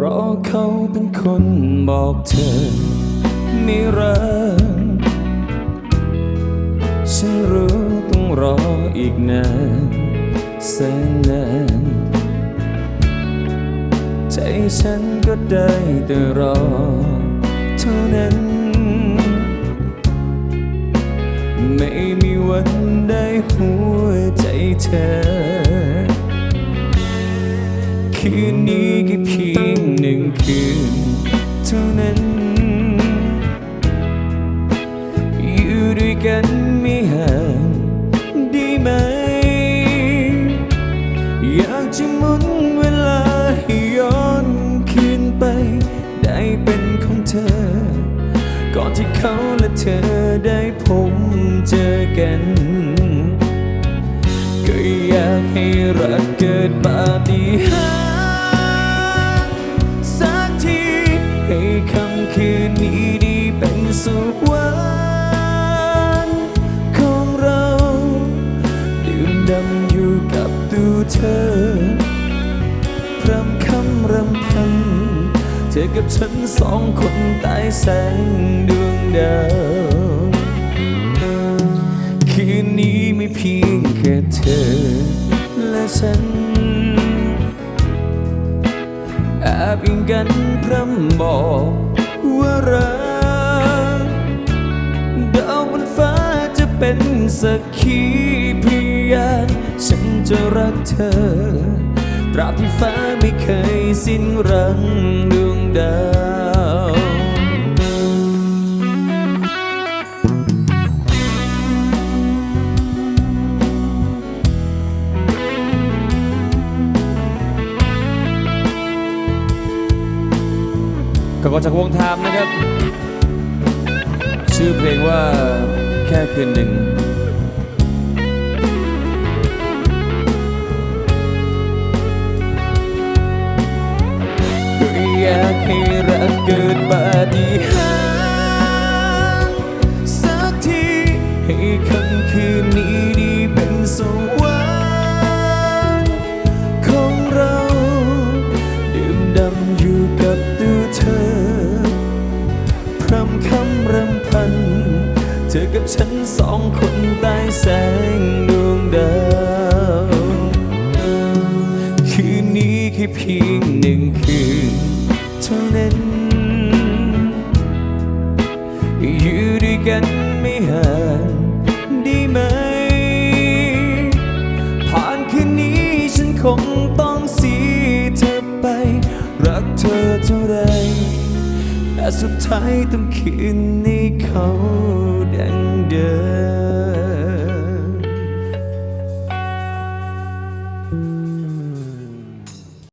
รอเขาเป็นคนบอกเธอไม่รักฉันรู้ต้องรออีกนานแสนนานใจฉันก็ได้แต่รอเท่านั้น หัวใจเธอ คืนนี้แค่เพียงหนึ่งคืนเท่านั้น อยู่ด้วยกันไม่ห่างได้ไหม อยากจะหมุนเวลาให้ย้อนคืนไป ได้เป็นของเธอ ก่อนที่เขาและเธอได้พบเจอกัน ให้รักเกิดปาฏิหาริย์สักทีให้คำคืนนี้ดีเป็นสุขวันของเราดื่มดำอยู่กับตัวเธอพรำคำรำพันเธอกับฉันสองคนใต้แสงดวงดาว ฉันแอบอิงกันพร่ำบอกว่ารักดาวบนฟ้าจะเป็นสักขีพยานฉันจะรักเธอ ตราบที่ฟ้าไม่เคยสิ้นรังดวงดาว ขอบคุณจากวงไทามนะครับ ชื่อเพลงว่าแค่คืนหนึ่งอยากให้รักเกิดปาฏิ ฉันสองคนใต้แสงดวงดาวคืนนี้แค่เพียงหนึ่งคืนเท่านั้นอยู่ด้วยกันไม่ห่างได้ไหม ผ่านคืนนี้ฉันคงต้องเสียเธอไป รักเธอเท่าไรแต่สุดท้ายต้องคืนให้ เขาดังเดิม